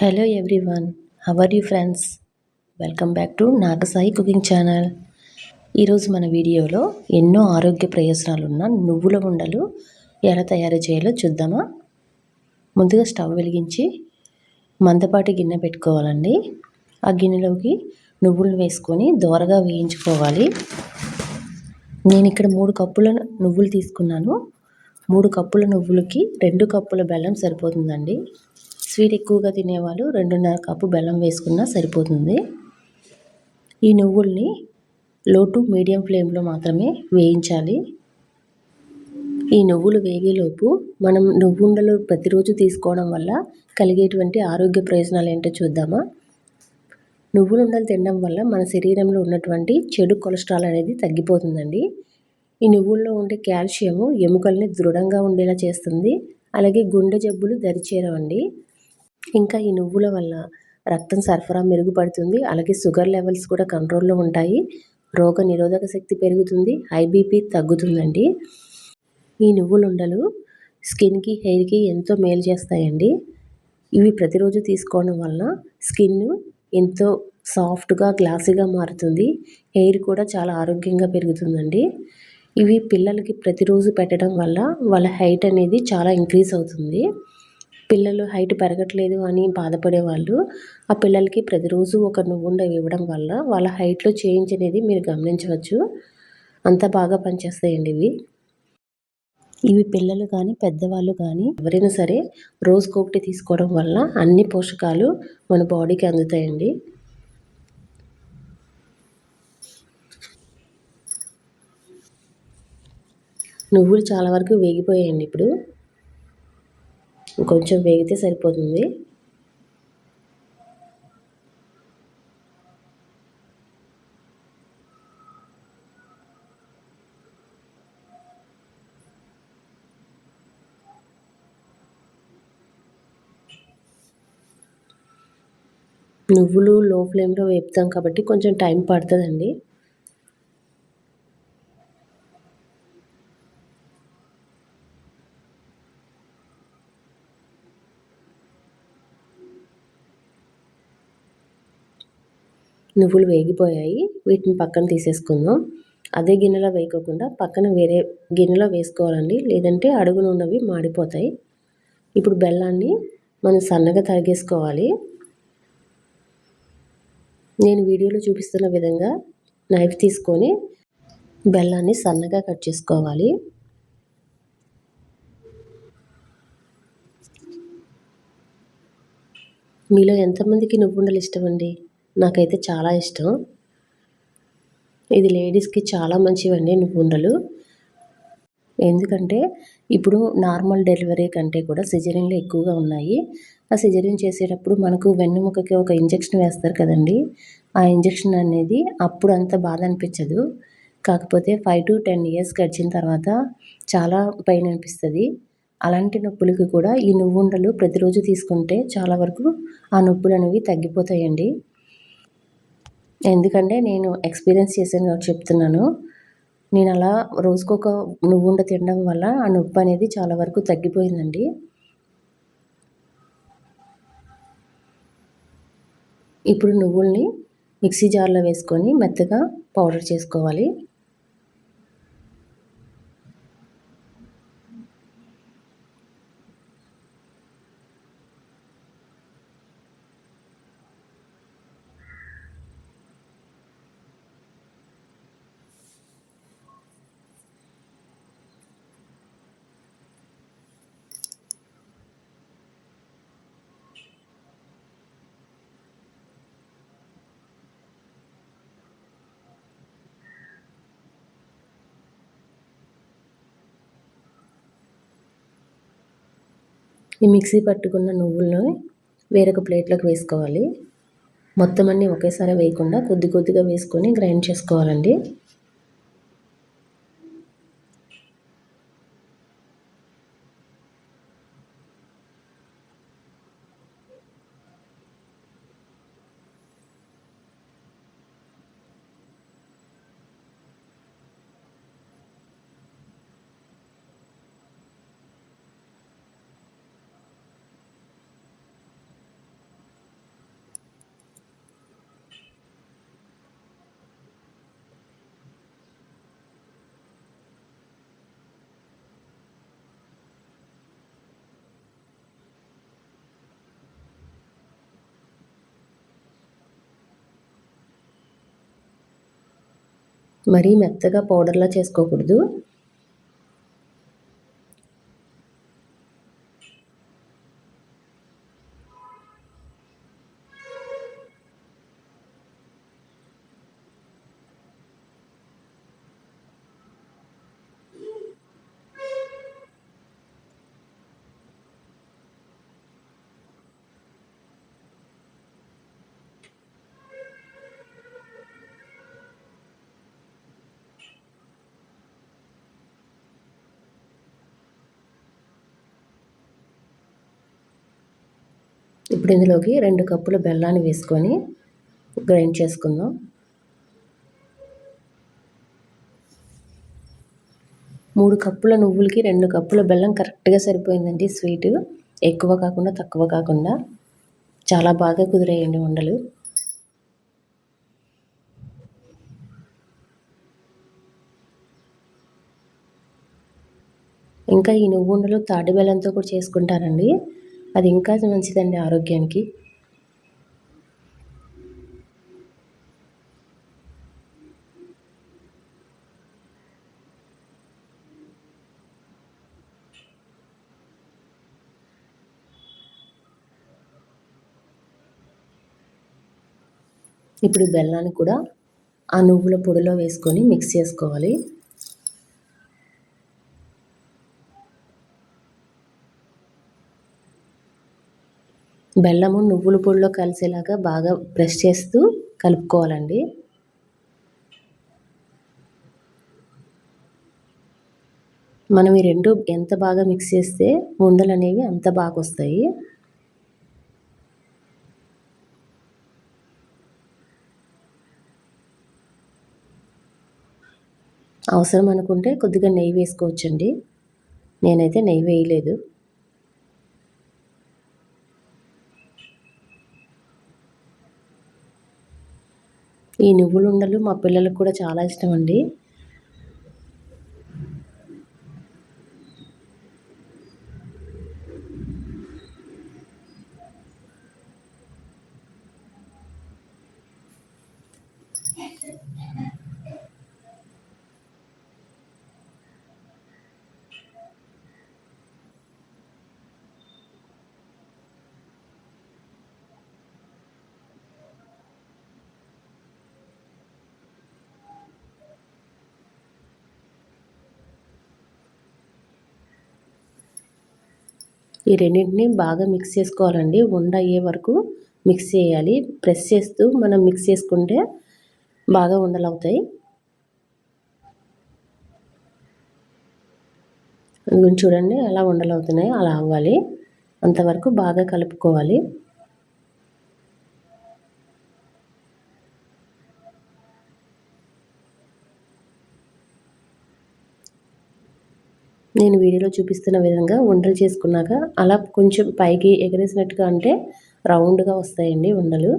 Hello everyone how are you friends welcome back to Nagasai cooking channel ఈరోజు మన వీడియోలో ఎన్నో ఆరోగ్య ప్రయోజనాలు ఉన్న నువ్వుల ఉండలు ఎలా తయారు చేయాలో చూద్దామా? ముందుగా స్టవ్ వెలిగించి మందపాటి గిన్నె పెట్టుకోవాలండి. ఆ గిన్నెలోకి నువ్వులు వేసుకొని దోరగా వేయించుకోవాలి. నేను ఇక్కడ మూడు కప్పుల నువ్వులు తీసుకున్నాను. మూడు కప్పుల నువ్వులకి రెండు కప్పుల బెల్లం సరిపోతుందండి. స్వీట్ ఎక్కువగా తినేవాళ్ళు రెండున్నర కప్పు బెల్లం వేసుకున్నా సరిపోతుంది. ఈ నువ్వుల్ని లో టు మీడియం ఫ్లేమ్లో మాత్రమే వేయించాలి. ఈ నువ్వులు వేగేలోపు మనం నువ్వుండలు ప్రతిరోజు తీసుకోవడం వల్ల కలిగేటువంటి ఆరోగ్య ప్రయోజనాలు ఏంటో చూద్దామా? నువ్వులుండలు తినడం వల్ల మన శరీరంలో ఉన్నటువంటి చెడు కొలెస్ట్రాల్ అనేది తగ్గిపోతుందండి. ఈ నువ్వుల్లో ఉండే కాల్షియము ఎముకల్ని దృఢంగా ఉండేలా చేస్తుంది. అలాగే గుండె జబ్బులు దరిచేరవండి. ఇంకా ఈ నువ్వుల వల్ల రక్తం సరఫరా మెరుగుపడుతుంది. అలాగే షుగర్ లెవెల్స్ కూడా కంట్రోల్లో ఉంటాయి. రోగ నిరోధక శక్తి పెరుగుతుంది. ఐబీపీ తగ్గుతుందండి. ఈ నువ్వులుండలు స్కిన్కి హెయిర్కి ఎంతో మేలు చేస్తాయండి. ఇవి ప్రతిరోజు తీసుకోవడం వల్ల స్కిన్ ఎంతో సాఫ్ట్గా గ్లాసీగా మారుతుంది. హెయిర్ కూడా చాలా ఆరోగ్యంగా పెరుగుతుందండి. ఇవి పిల్లలకి ప్రతిరోజు పెట్టడం వల్ల వాళ్ళ హైట్ అనేది చాలా ఇంక్రీజ్ అవుతుంది. పిల్లలు హైట్ పెరగట్లేదు అని బాధపడే వాళ్ళు ఆ పిల్లలకి ప్రతిరోజు ఒక నువ్వుండ ఇవ్వడం వల్ల వాళ్ళ హైట్లో చేంజ్ అనేది మీరు గమనించవచ్చు. అంత బాగా పనిచేస్తాయండి ఇవి. ఇవి పిల్లలు కానీ పెద్దవాళ్ళు కానీ ఎవరైనా సరే రోజుకొకటి తీసుకోవడం వల్ల అన్ని పోషకాలు మన బాడీకి అందుతాయండి. నువ్వులు చాలా వరకు వేగిపోయాయండి ఇప్పుడు. ఇంకొంచెం వేగితే సరిపోతుంది. నువ్వులు లో ఫ్లేమ్లో వేపుతాం కాబట్టి కొంచెం టైం పడుతుందండి. నువ్వులు వేగిపోయాయి. వీటిని పక్కన తీసేసుకుందాం. అదే గిన్నెలో వేయకోకుండా పక్కన వేరే గిన్నెలో వేసుకోవాలండి. లేదంటే అడుగున ఉన్నవి మాడిపోతాయి. ఇప్పుడు బెల్లాన్ని మనం సన్నగా తరిగేసుకోవాలి. నేను వీడియోలో చూపిస్తున్న విధంగా నైఫ్ తీసుకొని బెల్లాన్ని సన్నగా కట్ చేసుకోవాలి. మీలో ఎంతమందికి నువ్వుండలు ఇష్టం అండి నాకైతే చాలా ఇష్టం. ఇది లేడీస్కి చాలా మంచివండి నువ్వుండలు ఎందుకంటే ఇప్పుడు నార్మల్ డెలివరీ కంటే కూడా సిజరింగ్లు ఎక్కువగా ఉన్నాయి. ఆ సిజరింగ్ చేసేటప్పుడు మనకు వెన్నుముకకి ఒక ఇంజెక్షన్ వేస్తారు కదండి. ఆ ఇంజెక్షన్ అనేది అప్పుడు అంత బాధ అనిపించదు. కాకపోతే ఫైవ్ టు టెన్ ఇయర్స్ గడిచిన తర్వాత చాలా పెయిన్ అనిపిస్తుంది. అలాంటి నొప్పులకి కూడా ఈ నువ్వుండలు ప్రతిరోజు తీసుకుంటే చాలా వరకు ఆ నొప్పులు అనేవి తగ్గిపోతాయండి. ఎందుకంటే నేను ఎక్స్పీరియన్స్ చేశాను కాబట్టి చెప్తున్నాను. నేను అలా రోజుకొక నువ్వుండ తినడం వల్ల ఆ నొప్పి అనేది చాలా వరకు తగ్గిపోయిందండి. ఇప్పుడు నువ్వుల్ని మిక్సీ జార్లో వేసుకొని మెత్తగా పౌడర్ చేసుకోవాలి. ఈ మిక్సీ పట్టుకున్న నువ్వులను వేరొక ప్లేట్లోకి వేసుకోవాలి. మొత్తం అన్నీ ఒకేసారి వేయకుండా కొద్ది కొద్దిగా వేసుకొని గ్రైండ్ చేసుకోవాలండి. మరీ మెత్తగా పౌడర్లా చేసుకోకూడదు. ఇప్పుడు ఇందులోకి రెండు కప్పుల బెల్లాన్ని వేసుకొని గ్రైండ్ చేసుకుందాం. మూడు కప్పుల నువ్వులకి రెండు కప్పుల బెల్లం కరెక్ట్గా సరిపోయిందండి స్వీట్. ఎక్కువ కాకుండా తక్కువ కాకుండా చాలా బాగా కుదిరేయండి ఉండలు. ఇంకా ఈ నువ్వు ఉండలు తాటి బెల్లంతో కూడా చేసుకుంటారండి. అది ఇంకా మంచిదండి ఆరోగ్యానికి. ఇప్పుడు బెల్లాన్ని కూడా ఆ నువ్వుల పొడిలో వేసుకొని మిక్స్ చేసుకోవాలి. బెల్లము నువ్వుల పొడిలో కలిసేలాగా బాగా ప్రెస్ చేస్తూ కలుపుకోవాలండి. మనం ఈ రెండు ఎంత బాగా మిక్స్ చేస్తే ఉండలు అనేవి అంత బాగా వస్తాయి. అవసరం అనుకుంటే కొద్దిగా నెయ్యి వేసుకోవచ్చండి. నేనైతే నెయ్యి వేయలేదు. ఈ నువ్వులు ఉండలు మా పిల్లలకు కూడా చాలా ఇష్టం అండి ఈ రెండింటిని బాగా మిక్స్ చేసుకోవాలండి. ఉండ అయ్యే వరకు మిక్స్ చేయాలి. ప్రెస్ చేస్తూ మనం మిక్స్ చేసుకుంటే బాగా ఉండలు అవుతాయి చూడండి ఎలా ఉండలు అవుతున్నాయి అలా అవ్వాలి. అంతవరకు బాగా కలుపుకోవాలి. నేను వీడియోలో చూపిస్తున్న విధంగా ఉండలు చేసుకున్నాక అలా కొంచెం పైకి ఎగరేసినట్టుగా అంటే రౌండ్గా వస్తాయండి ఉండలు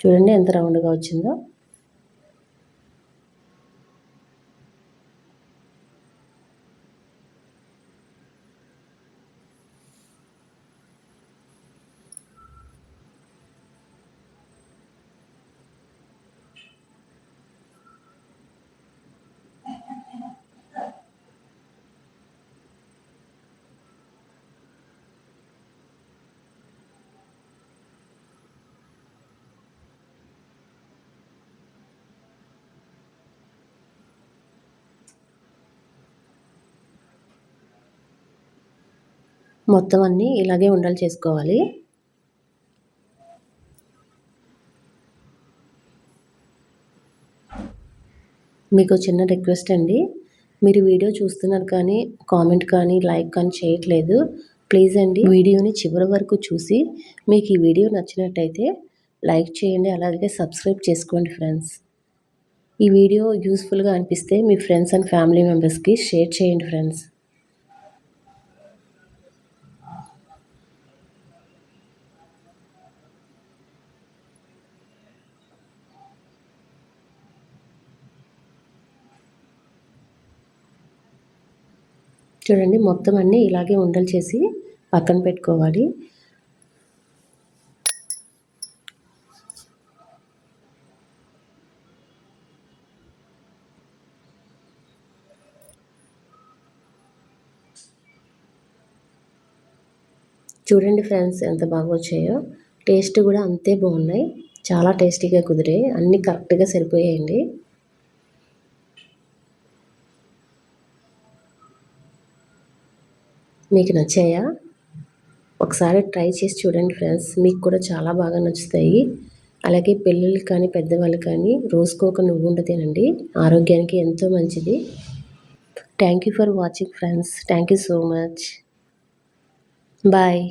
చూడండి ఎంత రౌండ్గా వచ్చిందో. మొత్తం అన్నీ ఇలాగే ఉండలు చేసుకోవాలి. మీకు చిన్న రిక్వెస్ట్ అండి. మీరు వీడియో చూస్తున్నారు కానీ కామెంట్ కానీ లైక్ కానీ చేయట్లేదు. ప్లీజ్ అండి వీడియోని చివరి వరకు చూసి మీకు ఈ వీడియో నచ్చినట్టయితే లైక్ చేయండి అలాగే సబ్స్క్రైబ్ చేసుకోండి ఫ్రెండ్స్. ఈ వీడియో యూస్ఫుల్గా అనిపిస్తే మీ ఫ్రెండ్స్ అండ్ ఫ్యామిలీ మెంబర్స్కి షేర్ చేయండి ఫ్రెండ్స్. చూడండి మొత్తం అన్నీ ఇలాగే ఉండలు చేసి పక్కన పెట్టుకోవాలి. చూడండి ఫ్రెండ్స్ ఎంత బాగా వచ్చాయో. టేస్ట్ కూడా అంతే బాగున్నాయి. చాలా టేస్టీగా కుదిరాయి. అన్నీ కరెక్ట్గా సరిపోయాయండి. మీకు నచ్చాయా? ఒకసారి ట్రై చేసి చూడండి ఫ్రెండ్స్. మీకు కూడా చాలా బాగా నచ్చుతాయి. అలాగే పిల్లలకి కానీ పెద్దవాళ్ళు కానీ రోజుకు ఒక నువ్వుండ తినండి. ఆరోగ్యానికి ఎంతో మంచిది. Thank you for watching friends thank you so much bye